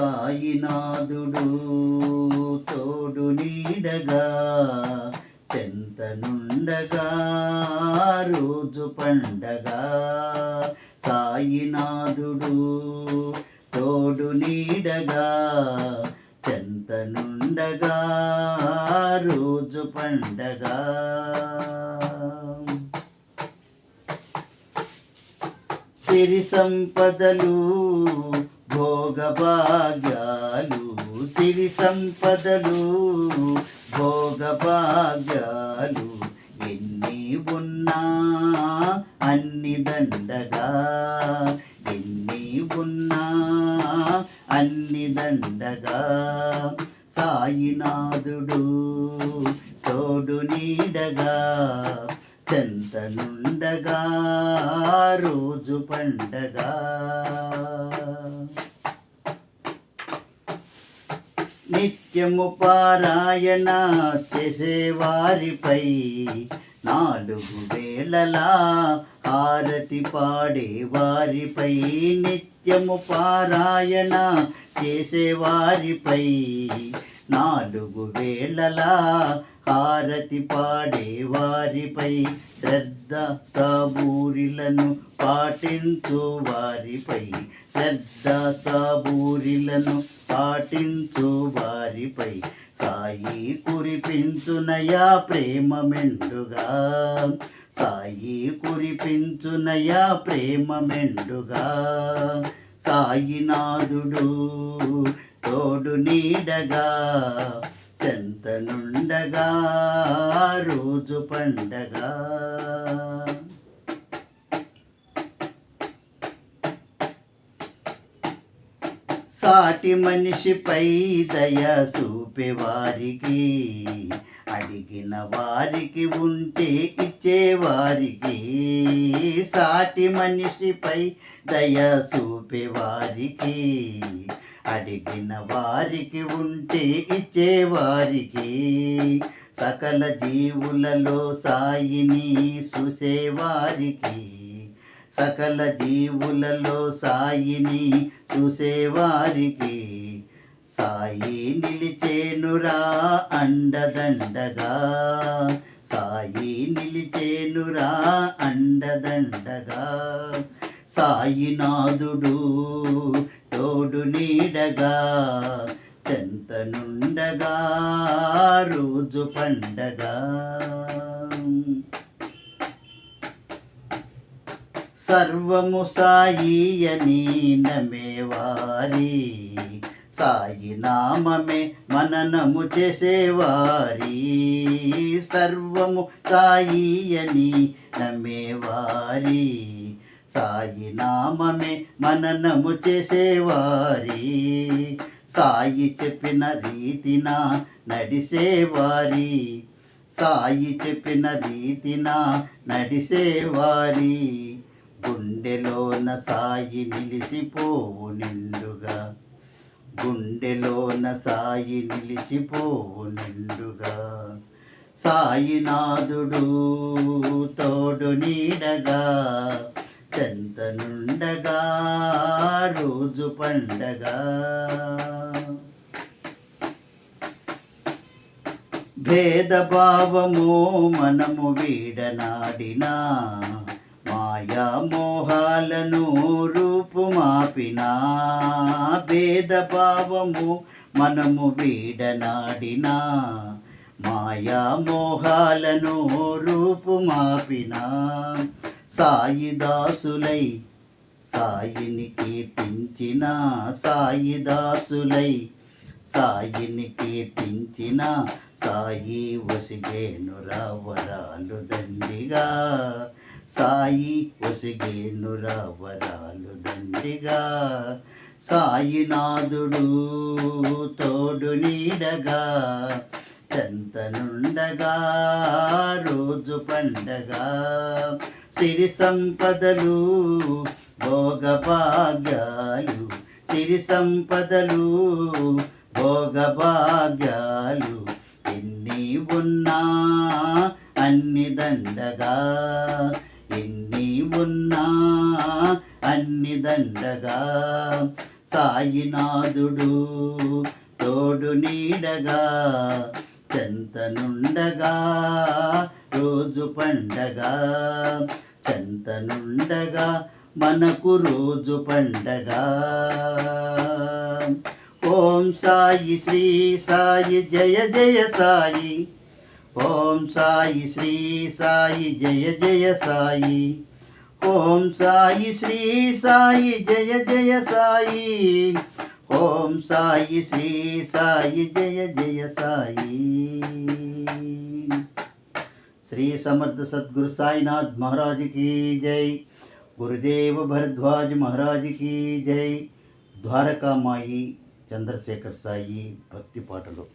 సాయినాథుడు తోడు నీడగా చెంతనుండగా రోజు పండగా. సాయినాథుడు తోడు నీడగా చెంతనుండగా రోజు పండగా. సిరి సంపదలు భోగభాగ్యాలు సిరి సంపదలు. భోగభాగ్యాలు ఎన్ని ఉన్నా అన్ని దండగా. ఎన్ని ఉన్నా అన్ని దండగా. సాయినాథుడు తోడు నీడగా చెంతనుండగా రోజు పండగా. నిత్యము పారాయణ చేసేవారిపై నాలుగు వేళలా హారతి పాడే వారిపై నిత్యము పారాయణ చేసేవారిపై నాలుగు వేళలా హారతి పాడే వారిపై శ్రద్ధ సాబూరిలను పాటించు వారిపై శ్రద్ధ సాబూరిలను పాటించు వారిపై సాయి కురిపించునయా ప్రేమ మెండుగా? సాయి కురిపించునయా ప్రేమ మెండుగా? సాయినాథుడు తోడు నీడగా చెంతనుండగా రోజు పండగ. సాటి మనిషిపై దయ చూపేవారికి అడిగిన వారికి ఉంటే ఇచ్చేవారికి సాటి మనిషిపై దయ చూపేవారికి అడిగిన వారికి ఉంటే ఇచ్చేవారికి. సకల జీవులలో సాయిని చూసేవారికి. సకల జీవులలో సాయిని చూసేవారికి. సాయి నిలిచేనురా అండదండగా. సాయి నిలిచేనురా అండదండగా. సాయినాథుడు పండగా చెంత నుండగా రోజు పండగ. సర్వము సాయి అని నమేవారి సాయి నామమే మననము చేసేవారి సర్వము సాయి అని నమేవారి సాయి నామమే మననము చేసేవారి. సాయి చెప్పిన రీతిన నడిసేవారి. సాయి చెప్పిన రీతిన నడిసేవారి. గుండెలోన సాయి నిలిచిపోవు నిండుగా. గుండెలోన సాయి నిలిచిపోవు నిండుగా. సాయినాథుడు తోడు నీడగా. చెంతనుండగా రోజు పండగ. భేదభావము మనము వీడనాడినా మాయా మోహాలను రూపుమాపినా భేదభావము మనము వీడనాడినా మాయా మోహాలను రూపుమాపినా సాయిదాసులై సాయిని కీర్తించిన సాయిదాసులై సాయిని కీర్తించిన సాయి వసిగేను రావరాలు దండిగా సాయి వసిగేను రావరాలు దండిగా సాయినాథుడు తోడు నీడగా చెంతనుండగా రోజు పండగ. సిరి సంపదలు భోగభాగ్యాలు. సిరి సంపదలు భోగభాగ్యాలు. ఎన్ని ఉన్నా అన్ని దండగా. ఎన్ని ఉన్నా అన్ని దండగా. సాయినాథుడు తోడు నీడగా. చెంతనుండగా రోజు పండగ. చెంతనుండగా మనకు రోజు పండగ. ఓం సాయి శ్రీ సాయి జయ జయ సాయి. ఓం సాయి శ్రీ సాయి జయ జయ సాయి. ఓం సాయి శ్రీ సాయి జయ జయ సాయి. ఓం సాయి శ్రీ సాయి జయ జయ సాయి శ్రీ సమర్థ సద్గురు సాయినాథ్ మహారాజ్ की జై గురుదేవ భరద్వాజ్ మహారాజ్ की జై ద్వారకామాయి చంద్రశేఖర్ సాయి భక్తి పాటలు